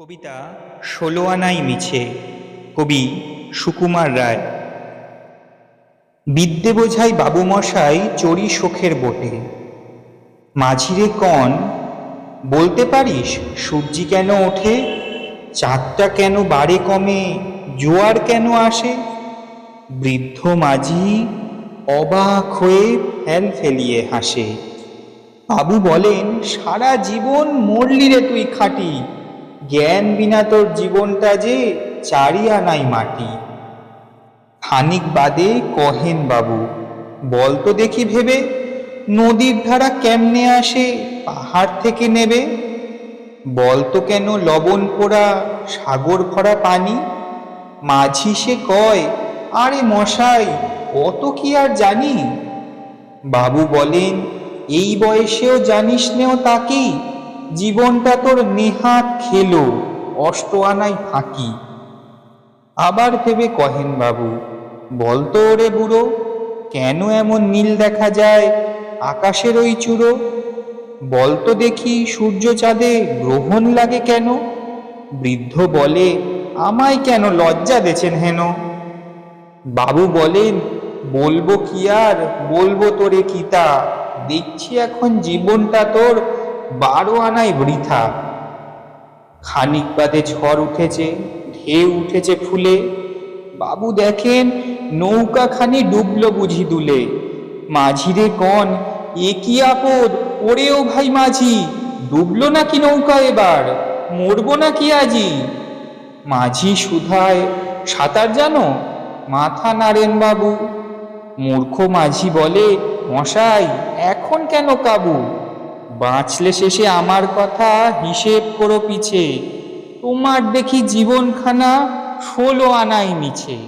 কবিতা ষোলো আনাই মিছে। কবি সুকুমার রায়। বিদ্যে বোঝাই বাবুমশাই চড়ি শোখের বোটে। মাঝিরে কন, বলতে পারিস সূর্যি কেন ওঠে? চাঁদটা কেন বাড়ে কমে? জোয়ার কেন আসে? বৃদ্ধ মাঝি অবাক হয়ে ফেল ফেলিয়ে হাসে। বাবু বলেন, সারা জীবন মরলি রে তুই খাটি। জ্ঞান বিনা তোর জীবনটা যে চারিয়া নাই মাটি। খানিক বাদে কহেন বাবু, বল তো দেখি ভেবে, নদীর ধারা কেমনে আসে, পাহাড় থেকে নেবে? বল তো কেন লবণ পোড়া, সাগর ভরা পানি? মাঝি সে কয়, আরে মশাই, অত কি আর জানি? বাবু বলেন, এই বয়সেও জানিস নেও তাকি জীবনটা তোর নেহাত খেলো, অষ্ট আনাই ফাঁকি। আবার ভেবে কহেন বাবু বলতো ওরে বুড়ো, কেন এমন নীল দেখা যায় আকাশের ওই চূড়ো? বলতো দেখি সূর্য চাঁদে গ্রহণ লাগে কেন? বৃদ্ধ বলে, আমায় কেন লজ্জা দেছেন হেন? বাবু বলেন, বলব কি আর, বলব তোরে কিতা দেখছি এখন জীবনটা তোর বারো আনাই বৃথা। খানিক বাদে ঝড় উঠেছে, ঢেউ উঠেছে ফুলে। বাবু দেখেন নৌকাখানি ডুবলো বুঝি দুলে। মাঝিরে কন, এ কি আপদ? ওরেও ভাই মাঝি, ডুবলো নাকি নৌকা এবার? মরবো নাকি আজি? মাঝি সুধায়, সাঁতার জানো? মাথা নাড়েন বাবু। মূর্খ মাঝি বলে, মশাই, এখন কেন কাবু? বাঁচলে শেষে আমার কথা হিসেব করো পিছে। তোমার দেখি জীবনখানা ষোলো আনায় মিছে।